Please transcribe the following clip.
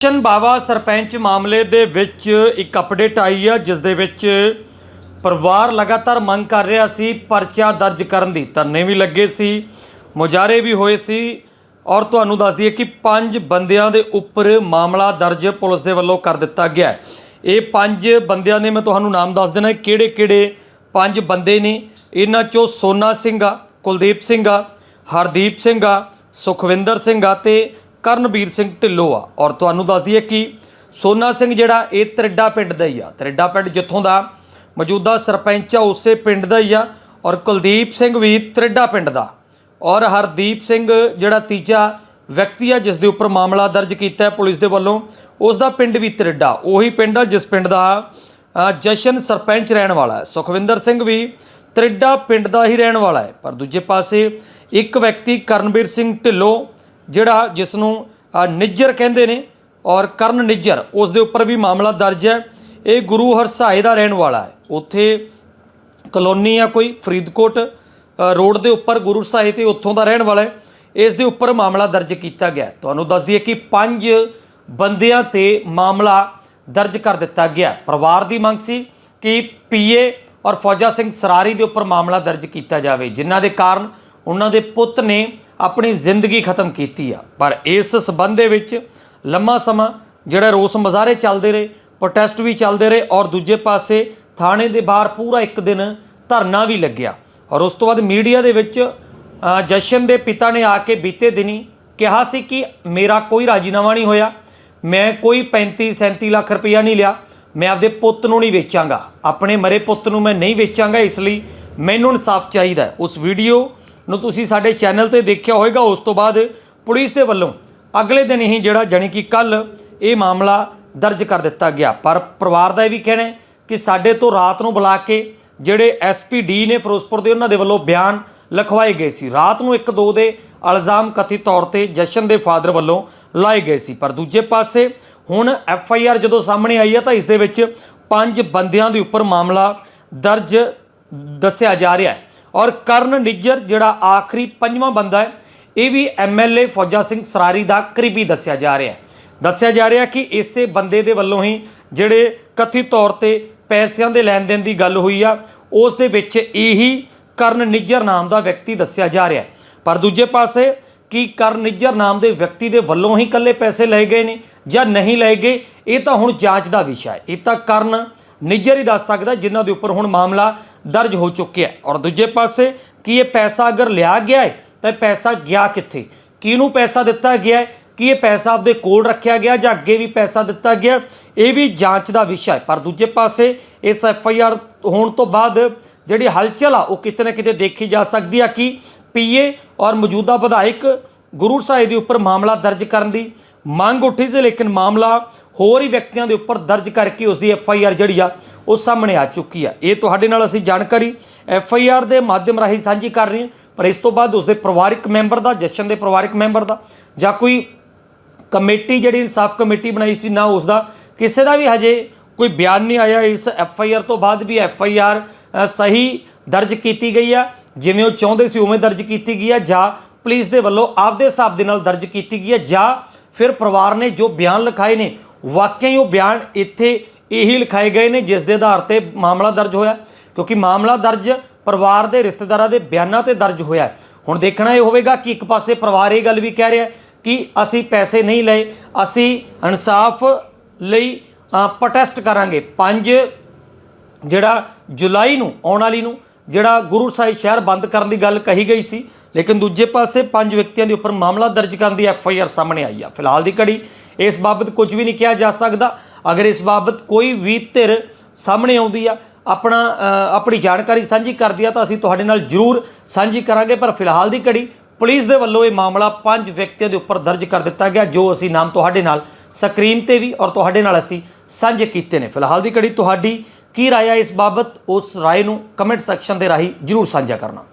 ਚੰਨ ਬਾਵਾ ਸਰਪੰਚ ਮਾਮਲੇ ਦੇ ਵਿੱਚ ਇੱਕ ਅਪਡੇਟ ਆਈ ਆ, ਜਿਸ ਦੇ ਵਿੱਚ ਪਰਿਵਾਰ ਲਗਾਤਾਰ ਮੰਗ ਕਰ ਰਿਹਾ ਸੀ ਪਰਚਾ ਦਰਜ ਕਰਨ ਦੀ। ਧਰਨੇ ਵੀ ਲੱਗੇ ਸੀ ਮੁਜਾਰੇ ਵੀ ਹੋਏ ਸੀ ਔਰ ਤੁਹਾਨੂੰ ਦੱਸ ਦਈਏ ਕਿ ਪੰਜ ਬੰਦਿਆਂ ਦੇ ਉੱਪਰ ਮਾਮਲਾ ਦਰਜ ਪੁਲਿਸ ਦੇ ਵੱਲੋਂ ਕਰ ਦਿੱਤਾ ਗਿਆ ਇਹ ਪੰਜ ਬੰਦਿਆਂ ਦੇ ਮੈਂ ਤੁਹਾਨੂੰ ਨਾਮ ਦੱਸ ਦੇਣਾ ਕਿਹੜੇ ਕਿਹੜੇ ਪੰਜ ਬੰਦੇ ਨੇ? ਇਹਨਾਂ ਚੋਂ ਸੋਨਾ ਸਿੰਘ ਆ, ਕੁਲਦੀਪ ਸਿੰਘ ਆ, ਹਰਦੀਪ ਸਿੰਘ ਆ, ਸੁਖਵਿੰਦਰ ਸਿੰਘ ਆ ਤੇ ਕਰਨਵੀਰ ਸਿੰਘ ਢਿੱਲੋਂ ਆ। ਔਰ ਤੁਹਾਨੂੰ ਦੱਸ ਦਈਏ ਕਿ ਸੋਨਾ ਸਿੰਘ ਜਿਹੜਾ, ਇਹ ਤਰਿੱਡਾ ਪਿੰਡ ਦਾ ਹੀ ਆ। ਤਰਿੱਡਾ ਪਿੰਡ ਜਿੱਥੋਂ ਦਾ ਮੌਜੂਦਾ ਸਰਪੰਚ ਆ, ਉਸੇ ਪਿੰਡ ਦਾ ਹੀ ਆ। ਔਰ ਕੁਲਦੀਪ ਸਿੰਘ ਵੀ ਤਰਿੱਡਾ ਪਿੰਡ ਦਾ। ਔਰ ਹਰਦੀਪ ਸਿੰਘ ਜਿਹੜਾ ਤੀਜਾ ਵਿਅਕਤੀ ਆ, ਜਿਸ ਦੇ ਉੱਪਰ ਮਾਮਲਾ ਦਰਜ ਕੀਤਾ ਹੈ ਪੁਲਿਸ ਦੇ ਵੱਲੋਂ, ਉਸ ਦਾ ਪਿੰਡ ਵੀ ਤਰਿੱਡਾ। ਉਹੀ ਪਿੰਡ ਆ, ਜਿਸ ਪਿੰਡ ਦਾ ਜਸ਼ਨ ਸਰਪੰਚ ਰਹਿਣ ਵਾਲਾ ਹੈ। ਸੁਖਵਿੰਦਰ ਸਿੰਘ ਵੀ ਤਰਿੱਡਾ ਪਿੰਡ ਦਾ ਹੀ ਰਹਿਣ ਵਾਲਾ ਹੈ। ਪਰ ਦੂਜੇ ਪਾਸੇ ਇੱਕ ਵਿਅਕਤੀ ਕਰਨਵੀਰ ਸਿੰਘ ਢਿੱਲੋਂ ਜਿਹੜਾ ਜਿਸ ਨੂੰ ਨਿੱਜਰ ਕਹਿੰਦੇ ਨੇ ਔਰ ਕਰਨ ਨਿੱਜਰ, ਉਸ ਦੇ ਉੱਪਰ ਵੀ ਮਾਮਲਾ ਦਰਜ ਹੈ। ਇਹ ਗੁਰੂ ਹਰਸਾਏ ਦਾ ਰਹਿਣ ਵਾਲਾ ਹੈ। ਉੱਥੇ ਕਲੋਨੀ ਆ ਕੋਈ, ਫਰੀਦਕੋਟ ਰੋਡ ਦੇ ਉੱਪਰ, ਗੁਰੂ ਸਾਹਿਬ ਤੇ ਉੱਥੋਂ ਦਾ ਰਹਿਣ ਵਾਲਾ ਹੈ। ਇਸ ਦੇ ਉੱਪਰ ਮਾਮਲਾ ਦਰਜ ਕੀਤਾ ਗਿਆ ਤੁਹਾਨੂੰ ਦੱਸ ਦਈਏ ਕਿ ਪੰਜ ਬੰਦਿਆਂ ਤੇ ਮਾਮਲਾ ਦਰਜ ਕਰ ਦਿੱਤਾ ਗਿਆ ਪਰਿਵਾਰ ਦੀ ਮੰਗ ਸੀ ਕਿ ਪੀਏ ਔਰ ਫੌਜਾ ਸਿੰਘ ਸਰਾਰੀ ਦੇ ਉੱਪਰ ਮਾਮਲਾ ਦਰਜ ਕੀਤਾ ਜਾਵੇ। ਜਿਨ੍ਹਾਂ ਦੇ ਕਾਰਨ ਉਹਨਾਂ ਦੇ ਪੁੱਤ ਨੇ ਆਪਣੀ ਜ਼ਿੰਦਗੀ ਖਤਮ ਕੀਤੀ ਆ। ਪਰ ਇਸ ਸਬੰਧ ਦੇ ਵਿੱਚ ਲੰਮਾ ਸਮਾਂ ਜਿਹੜਾ ਰੋਸ ਮੁਜ਼ਾਹਰੇ ਚੱਲਦੇ ਰਹੇ ਪ੍ਰੋਟੈਸਟ ਵੀ ਚੱਲਦੇ ਰਹੇ ਔਰ ਦੂਜੇ ਪਾਸੇ ਥਾਣੇ ਦੇ ਬਾਹਰ ਪੂਰਾ ਇੱਕ ਦਿਨ ਧਰਨਾ ਵੀ ਲੱਗਿਆ। ਔਰ ਉਸ ਤੋਂ ਬਾਅਦ ਮੀਡੀਆ ਦੇ ਵਿੱਚ ਜਸ਼ਨ ਦੇ ਪਿਤਾ ਨੇ ਆ ਕੇ ਬੀਤੇ ਦਿਨੀ ਕਿਹਾ ਸੀ ਕਿ ਮੇਰਾ ਕੋਈ ਰਾਜੀਨਾਮਾ ਨਹੀਂ ਹੋਇਆ, ਮੈਂ ਕੋਈ 35 37 ਲੱਖ ਰੁਪਈਆ ਨਹੀਂ ਲਿਆ, ਮੈਂ ਆਪਦੇ ਪੁੱਤ ਨੂੰ ਨਹੀਂ ਵੇਚਾਂਗਾ। ਆਪਣੇ ਮਰੇ ਪੁੱਤ ਨੂੰ ਮੈਂ ਨਹੀਂ ਵੇਚਾਂਗਾ, ਇਸ ਲਈ ਮੈਨੂੰ ਇਨਸਾਫ ਚਾਹੀਦਾ ਉਸ ਵੀਡੀਓ ਨੂੰ ਤੁਸੀਂ ਸਾਡੇ ਚੈਨਲ ਤੇ ਦੇਖਿਆ ਹੋਵੇਗਾ, ਉਸ ਤੋਂ ਬਾਅਦ ਪੁਲਿਸ ਦੇ ਵੱਲੋਂ ਅਗਲੇ ਦਿਨ ਹੀ ਜਿਹੜਾ ਜਾਣੀ ਕਿ ਕੱਲ ਇਹ ਮਾਮਲਾ ਦਰਜ ਕਰ ਦਿੱਤਾ ਗਿਆ। ਪਰ ਪਰਿਵਾਰ ਦਾ ਇਹ ਵੀ ਕਹਿਣਾ ਹੈ ਕਿ ਸਾਡੇ ਤੋਂ ਰਾਤ ਨੂੰ ਬੁਲਾ ਕੇ ਜਿਹੜੇ ਐਸਪੀਡੀ ਨੇ ਫਿਰੋਜ਼ਪੁਰ ਦੇ ਉਹਨਾਂ ਦੇ ਵੱਲੋਂ ਬਿਆਨ ਲਿਖਵਾਏ ਗਏ ਸੀ। ਰਾਤ ਨੂੰ ਇੱਕ ਦੋ ਦੇ ਇਲਜ਼ਾਮ ਕਥਿਤ ਤੌਰ ਤੇ ਜਸ਼ਨ ਦੇ ਫਾਦਰ ਵੱਲੋਂ ਲਾਏ ਗਏ ਸੀ। ਪਰ ਦੂਜੇ ਪਾਸੇ ਹੁਣ ਐਫ ਆਈ ਆਰ ਜਦੋਂ ਸਾਹਮਣੇ ਆਈ ਹੈ ਤਾਂ ਇਸ ਦੇ ਵਿੱਚ ਪੰਜ ਬੰਦਿਆਂ ਦੇ ਉੱਪਰ ਮਾਮਲਾ ਦਰਜ ਦੱਸਿਆ ਜਾ ਰਿਹਾ ਹੈ। ਔਰ ਕਰਨ ਨਿੱਜਰ ਜਿਹੜਾ ਆਖਰੀ ਪੰਜਵਾਂ ਬੰਦਾ ਹੈ, ਇਹ ਵੀ ਐਮਐਲਏ ਫੌਜਾ ਸਿੰਘ ਸਰਾਰੀ ਦਾ ਕਰੀਬੀ ਦੱਸਿਆ ਜਾ ਰਿਹਾ ਹੈ। ਦੱਸਿਆ ਜਾ ਰਿਹਾ ਕਿ ਇਸੇ ਬੰਦੇ ਦੇ ਵੱਲੋਂ ਹੀ ਜਿਹੜੇ ਕਥਿਤ ਤੌਰ ਤੇ ਪੈਸਿਆਂ ਦੇ ਲੈਣ ਦੇਣ ਦੀ ਗੱਲ ਹੋਈ ਆ, ਉਸ ਦੇ ਵਿੱਚ ਇਹੀ ਕਰਨ ਨਿੱਜਰ ਨਾਮ ਦਾ ਵਿਅਕਤੀ ਦੱਸਿਆ ਜਾ ਰਿਹਾ ਪਰ ਦੂਜੇ ਪਾਸੇ ਕੀ ਕਰਨ ਨਿੱਜਰ ਨਾਮ ਦੇ ਵਿਅਕਤੀ ਦੇ ਵੱਲੋਂ ਹੀ ਇਕੱਲੇ ਪੈਸੇ ਲਏ ਗਏ ਨੇ ਜਾਂ ਨਹੀਂ ਲਏ ਗਏ, ਇਹ ਤਾਂ ਹੁਣ ਜਾਂਚ ਦਾ ਵਿਸ਼ਾ ਹੈ। ਇਹ ਤਾਂ ਕਰਨ ਨਿੱਜਰ ਹੀ ਦੱਸ ਸਕਦਾ ਜਿਨ੍ਹਾਂ ਦੇ ਉੱਪਰ ਹੁਣ ਮਾਮਲਾ ਦਰਜ ਹੋ ਚੁੱਕਿਆ ਔਰ ਦੂਜੇ ਪਾਸੇ ਕਿ ਇਹ ਪੈਸਾ ਅਗਰ ਲਿਆ ਗਿਆ ਹੈ, ਤਾਂ ਇਹ ਪੈਸਾ ਗਿਆ ਕਿੱਥੇ? ਕਿਹਨੂੰ ਪੈਸਾ ਦਿੱਤਾ ਗਿਆ ਹੈ? ਕੀ ਇਹ ਪੈਸਾ ਆਪਦੇ ਕੋਲ ਰੱਖਿਆ ਗਿਆ ਜਾਂ ਅੱਗੇ ਵੀ ਪੈਸਾ ਦਿੱਤਾ ਗਿਆ? ਇਹ ਵੀ ਜਾਂਚ ਦਾ ਵਿਸ਼ਾ ਹੈ। ਪਰ ਦੂਜੇ ਪਾਸੇ ਇਸ ਐਫ ਆਈ ਆਰ ਹੋਣ ਤੋਂ ਬਾਅਦ ਜਿਹੜੀ ਹਲਚਲ ਆ, ਉਹ ਕਿਤੇ ਨਾ ਕਿਤੇ ਦੇਖੀ ਜਾ ਸਕਦੀ ਆ ਕਿ ਪੀਏ ਔਰ ਮੌਜੂਦਾ ਵਿਧਾਇਕ ਗੁਰੂ ਸਾਹਿਬ ਦੇ ਉੱਪਰ ਮਾਮਲਾ ਦਰਜ ਕਰਨ ਦੀ ਮੰਗ ਉੱਠੀ ਸੀ, ਲੇਕਿਨ ਮਾਮਲਾ ਹੋਰ ਹੀ ਵਿਅਕਤੀਆਂ ਦੇ ਉੱਪਰ ਦਰਜ ਕਰਕੇ ਉਸ ਦੀ ਐਫ ਆਈ ਆਰ ਜਿਹੜੀ ਆ, ਉਹ ਸਾਹਮਣੇ ਆ ਚੁੱਕੀ ਆ। ਇਹ ਤੁਹਾਡੇ ਨਾਲ ਅਸੀਂ ਜਾਣਕਾਰੀ ਐਫ ਆਈ ਆਰ ਦੇ ਮਾਧਿਅਮ ਰਾਹੀਂ ਸਾਂਝੀ ਕਰ ਰਹੇ ਹਾਂ, ਪਰ ਇਸ ਤੋਂ ਬਾਅਦ ਉਸ ਦੇ ਪਰਿਵਾਰਕ ਮੈਂਬਰ ਦਾ, ਜਸ਼ਨ ਦੇ ਪਰਿਵਾਰਕ ਮੈਂਬਰ ਦਾ, ਜਾਂ ਕੋਈ ਕਮੇਟੀ ਜਿਹੜੀ ਇਨਸਾਫ ਕਮੇਟੀ ਬਣਾਈ ਸੀ, ਨਾ ਉਸ ਦਾ ਕਿਸੇ ਦਾ ਵੀ ਹਜੇ ਕੋਈ ਬਿਆਨ ਨਹੀਂ ਆਇਆ। ਇਸ ਐਫ ਆਈ ਆਰ ਤੋਂ ਬਾਅਦ ਵੀ ਐਫ ਆਈ ਆਰ ਸਹੀ ਦਰਜ ਕੀਤੀ ਗਈ ਆ। ਜਿਵੇਂ ਉਹ ਚਾਹੁੰਦੇ ਸੀ, ਉਵੇਂ ਦਰਜ ਕੀਤੀ ਗਈ ਆ, ਜਾਂ ਪੁਲਿਸ ਦੇ ਵੱਲੋਂ ਆਪਦੇ ਹਿਸਾਬ ਦੇ ਨਾਲ ਦਰਜ ਕੀਤੀ ਗਈ ਆ, ਜਾਂ ਫਿਰ ਪਰਿਵਾਰ ਨੇ ਜੋ ਬਿਆਨ ਲਿਖਾਏ ਨੇ, ਵਾਕਈ ਉਹ ਬਿਆਨ ਇੱਥੇ ਇਹੀ ਲਿਖਾਏ ਗਏ ਨੇ ਜਿਸ ਦੇ ਆਧਾਰ ਤੇ ਮਾਮਲਾ ਦਰਜ ਹੋਇਆ। ਕਿਉਂਕਿ ਮਾਮਲਾ ਦਰਜ ਪਰਿਵਾਰ ਦੇ ਰਿਸ਼ਤੇਦਾਰਾਂ ਦੇ ਬਿਆਨਾਂ ਤੇ ਦਰਜ ਹੋਇਆ ਹੁਣ ਦੇਖਣਾ ਇਹ ਹੋਵੇਗਾ ਕਿ ਇੱਕ ਪਾਸੇ ਪਰਿਵਾਰ ਇਹ ਗੱਲ ਵੀ ਕਹਿ ਰਿਹਾ ਕਿ ਅਸੀਂ ਪੈਸੇ ਨਹੀਂ ਲਏ, ਅਸੀਂ ਇਨਸਾਫ ਲਈ ਪ੍ਰੋਟੈਸਟ ਕਰਾਂਗੇ। ਪੰਜ ਜਿਹੜਾ ਜੁਲਾਈ ਨੂੰ ਆਉਣ ਵਾਲੀ ਨੂੰ ਜਿਹੜਾ ਗੁਰੂ ਸਾਹਿਬ ਸ਼ਹਿਰ ਬੰਦ ਕਰਨ ਦੀ ਗੱਲ ਕਹੀ ਗਈ ਸੀ, ਲੇਕਿਨ ਦੂਜੇ ਪਾਸੇ ਪੰਜ ਵਿਅਕਤੀਆਂ ਦੇ ਉੱਪਰ ਮਾਮਲਾ ਦਰਜ ਕਰਨ ਦੀ ਐਫ ਆਈ ਆਰ ਸਾਹਮਣੇ ਆਈ ਆ। ਫਿਲਹਾਲ ਦੀ ਘੜੀ ਇਸ ਬਾਬਤ ਕੁਝ ਵੀ ਨਹੀਂ ਕਿਹਾ ਜਾ ਸਕਦਾ। ਅਗਰ ਇਸ ਬਾਬਤ ਕੋਈ ਵੀ ਧਿਰ ਸਾਹਮਣੇ ਆਉਂਦੀ ਆ, ਆਪਣਾ ਆਪਣੀ ਜਾਣਕਾਰੀ ਸਾਂਝੀ ਕਰਦੀ ਆ, ਤਾਂ ਅਸੀਂ ਤੁਹਾਡੇ ਨਾਲ ਜ਼ਰੂਰ ਸਾਂਝੀ ਕਰਾਂਗੇ। ਪਰ ਫਿਲਹਾਲ ਦੀ ਘੜੀ ਪੁਲਿਸ ਦੇ ਵੱਲੋਂ ਇਹ ਮਾਮਲਾ ਪੰਜ ਵਿਅਕਤੀਆਂ ਦੇ ਉੱਪਰ ਦਰਜ ਕਰ ਦਿੱਤਾ ਗਿਆ, ਜੋ ਅਸੀਂ ਨਾਮ ਤੁਹਾਡੇ ਨਾਲ ਸਕਰੀਨ ਤੇ ਵੀ ਔਰ ਤੁਹਾਡੇ ਨਾਲ ਅਸੀਂ ਸਾਂਝੇ ਕੀਤੇ ਨੇ। ਫਿਲਹਾਲ ਦੀ ਘੜੀ ਤੁਹਾਡੀ ਕੀ ਰਾਏ ਹੈ ਇਸ ਬਾਬਤ? ਉਸ ਰਾਏ ਨੂੰ ਕਮੈਂਟ ਸੈਕਸ਼ਨ ਦੇ ਰਾਹੀਂ ਜਰੂਰ ਸਾਂਝਾ ਕਰਨਾ।